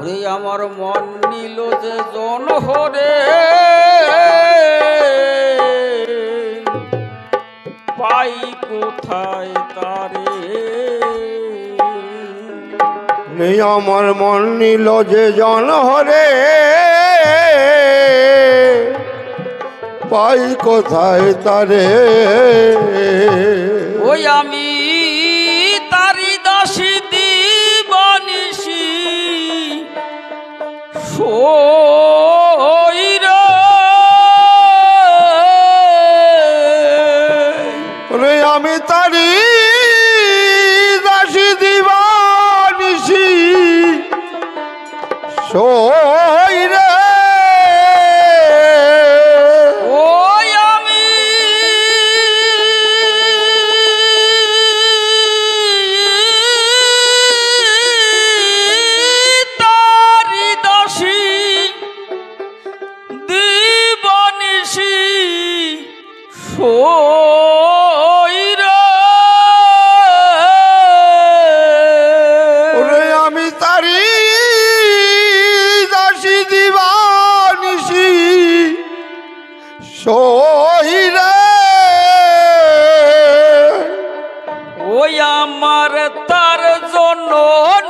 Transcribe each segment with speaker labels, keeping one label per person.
Speaker 1: ওরে আমার মন নিল যে জন হরে। পাই কোথায় তারে?
Speaker 2: নেই আমার মন নিল যে জন হরে। পাই কোথায় তারে?
Speaker 1: ওই আমি
Speaker 2: সই রে
Speaker 1: ওই আমার তার জন্য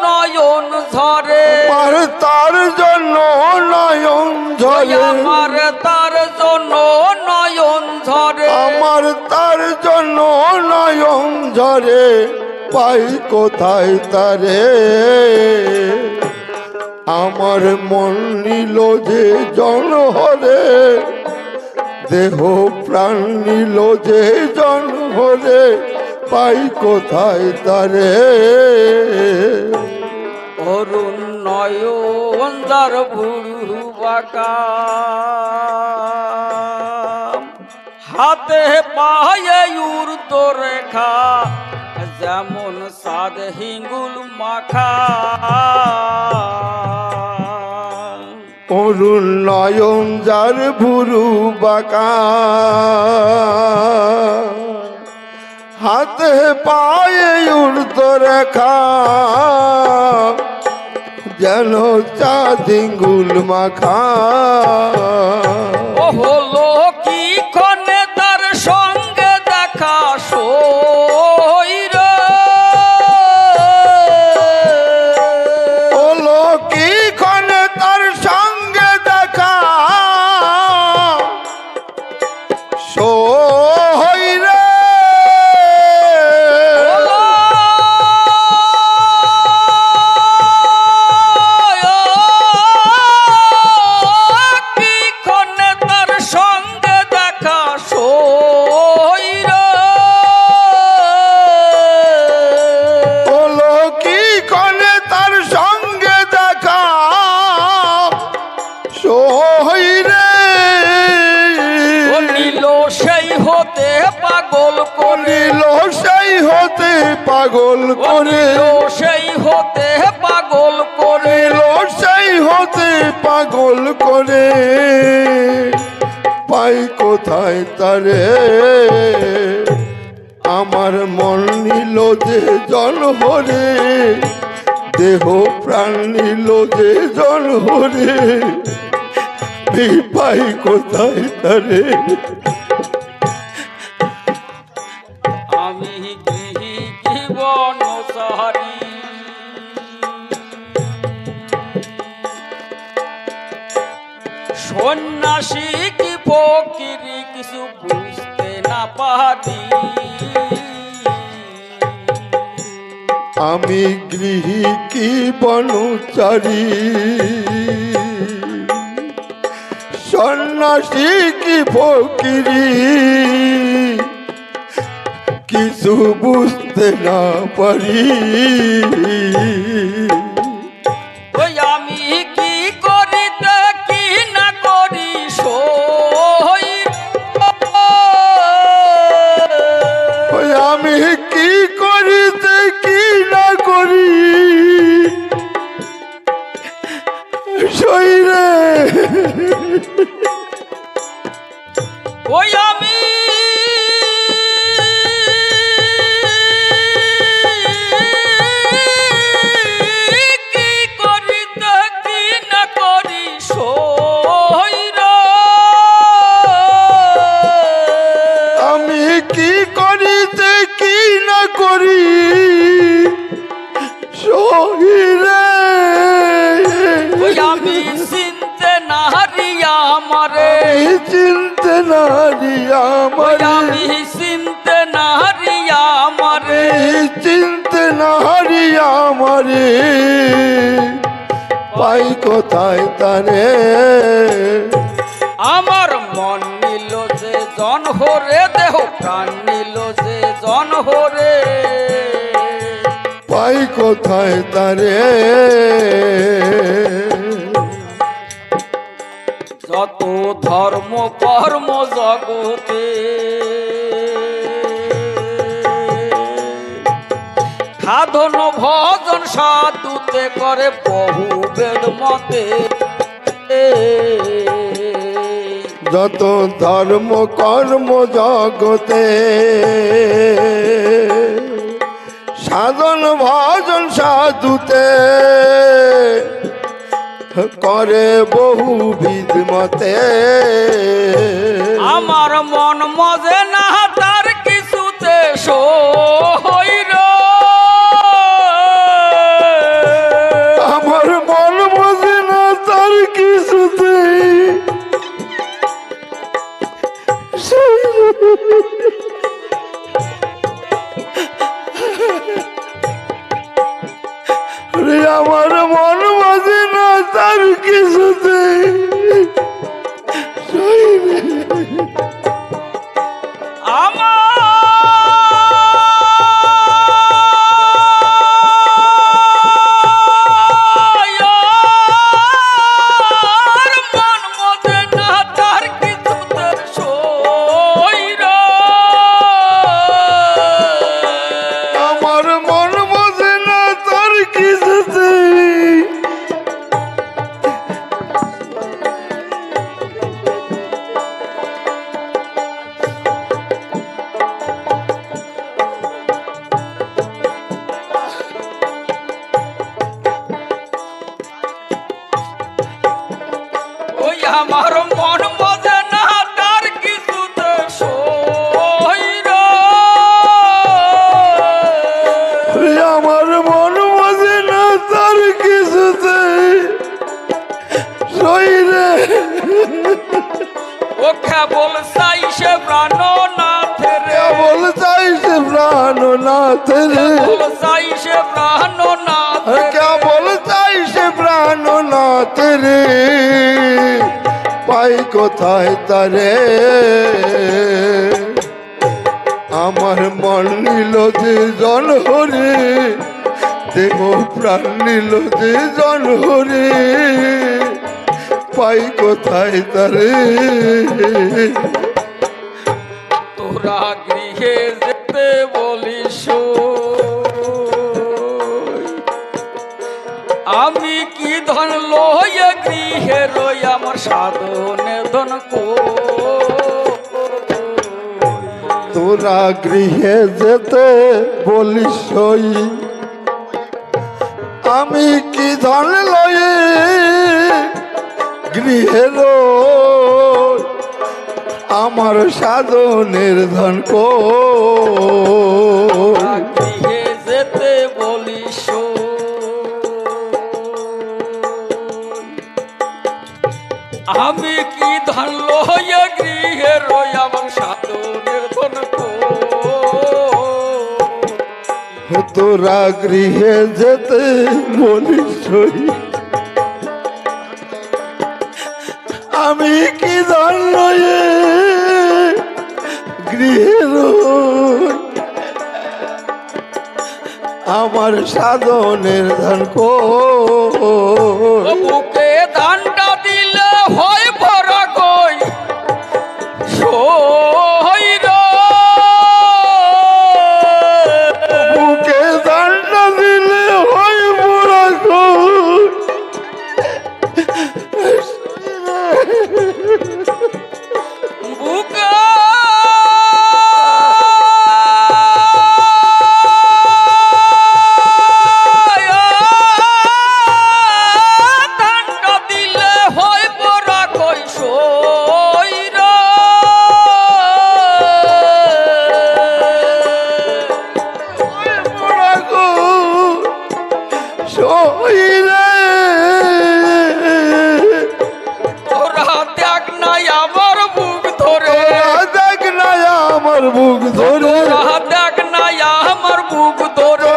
Speaker 1: নয়ন ঝরে।
Speaker 2: আমার তার জন্য নয়ন ঝরে।
Speaker 1: আমার তার জন্য নয়ন ঝরে।
Speaker 2: আমার তার জন্য নয়ন ঝরে। পাই কোথায় তারে? আমার মন নিল যে জন হরে। দেহ প্রাণ নিল যে জন হরে পাই কোথায় তারে?
Speaker 1: অরুণ নয়ন যার ভুরু বাঁকা হাতে পায়ে উর্দ রেখা, যেমন সাদ হিঙ্গুল মাখা।
Speaker 2: অরুণ নয়ন যার ভুরু বাঁকা। হাতে পায়ে উড়ত রেখা। যেন চা দিঙ্গুল মাখা।
Speaker 1: ও হলো পাগল ও
Speaker 2: করে।
Speaker 1: নীল সেই হতে পাগল করে।
Speaker 2: করিল সেই হতে পাগল করে। পাই কোথায় তারে? আমার মন নিল যে জন হরে দেহ প্রাণ নিল যে জন হরে পাই কোথায় তারে?
Speaker 1: সন্ন্যাসী কি ফকিরি, কিছু বুঝতে না পারি।
Speaker 2: আমি গৃহী কি বনচারী? সন্ন্যাসী কি ফকিরি? কিছু বুঝতে না পারি। আমারে পাই কোথায় তারে?
Speaker 1: আমার মন নিল যে জন হরে দেহ প্রাণ নিল যে জন হরে।
Speaker 2: পাই কোথায় তারে?
Speaker 1: যত ধর্ম কর্ম জগতে সাধন ভজন সাধুতে করে বহু বেদ মতে।
Speaker 2: যত ধর্ম কর্ম জগতে সাধন ভজন সাধুতে করে বহু বিধ মতে।
Speaker 1: আমার মন মজে না তার কিছুতে সইর
Speaker 2: না তার কিছুতে আমার
Speaker 1: কেবল চাই সে প্রাণ নাথ রে
Speaker 2: কেবল
Speaker 1: কেবল চাই সে প্রাণ নাথ রে
Speaker 2: কেবল রে পাই কোথায় তারে? আমার মন নিল যে জন হরে দেহ প্রাণ নিল যে জন হরে। পাই কোথায় তারে?
Speaker 1: তোরা গৃহে যেতে বলিস আমি কি ধন লয়ে গৃহে রই আমার সাধনে ধন কো
Speaker 2: তোরা গৃহে যেতে বলিস। আমি কি ধন লয়ে গৃহে রই। আমার সাধনের ধন কো
Speaker 1: গৃহে যেতে বলিস। আমি কি ধন লয়ে গৃহে রই আমার সাধনের ধন কো
Speaker 2: তোরা গৃহে যেতে বলিস কি গৃহের আমার সাধনের ধন কো
Speaker 1: ধানটা দিলে হয় ভরা কই? সইর
Speaker 2: বুক ধরে।
Speaker 1: দেখ না আমার বুক ধরে।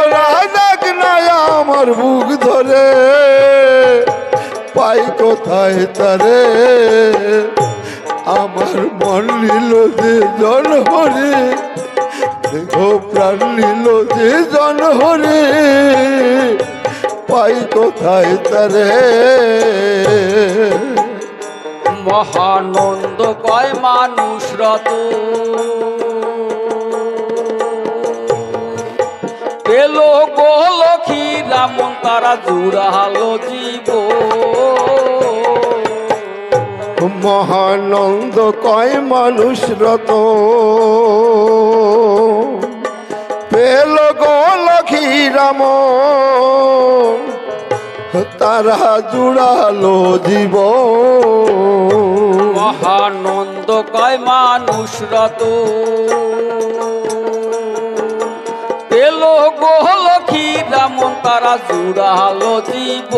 Speaker 2: দেখ না আমার বুক ধরে। পাই কোথায় তারে? আমার মন নিল যে জন হরে। দেখো প্রাণ নিল যে জন হরে। পাই কোথায় তারে?
Speaker 1: মহানন্দ কয় মানুষ রত। পেল গো লক্ষ্মী রামন তারা জুড়ালো জীব
Speaker 2: মহানন্দ কয় মানুষ রত। পেল গো লক্ষ্মী রাম তারা জুড়ালো জীব
Speaker 1: মহানন্দ কয় মানুষ রত। গো লক্ষ্মী রামন তারা জুড়ালো জীব।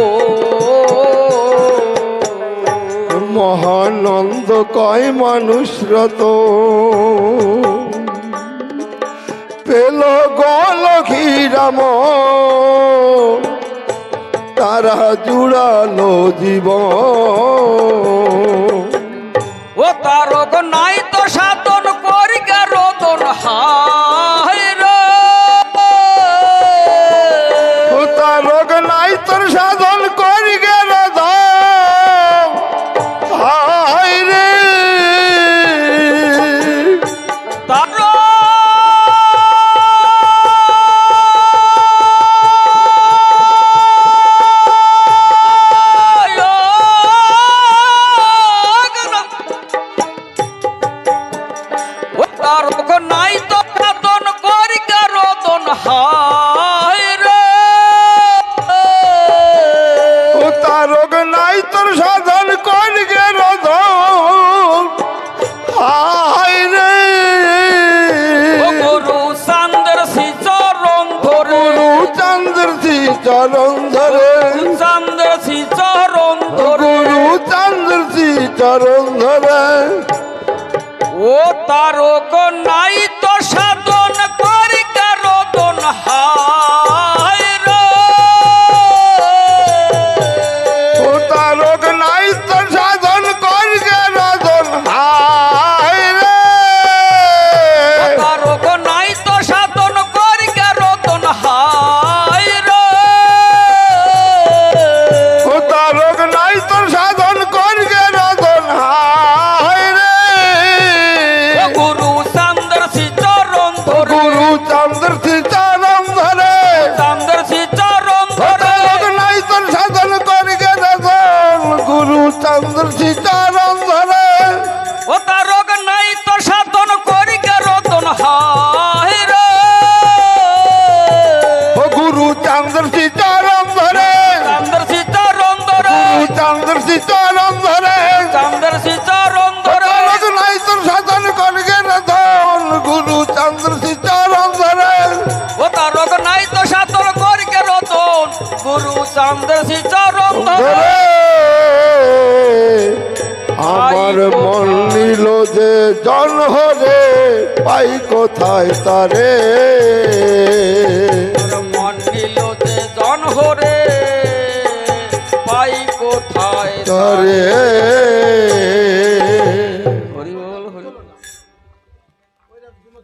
Speaker 2: মহানন্দ কয় মানুষ রত। পেল গো লক্ষ্মী রাম তারা জুড়ালো জীবন
Speaker 1: ও তারক নাই
Speaker 2: চরণ ধরে।
Speaker 1: সান্দর সিচরণ ধরে।
Speaker 2: গুরু চন্দ্র শ্রী চরণ ধরে।
Speaker 1: ও তারক নাই ধরে।
Speaker 2: ধরে আমার মন নিল যে জন হরে পাই কোথায় তারে?
Speaker 1: মন নিল যে জন হরে পাই কোথায়
Speaker 2: তারে?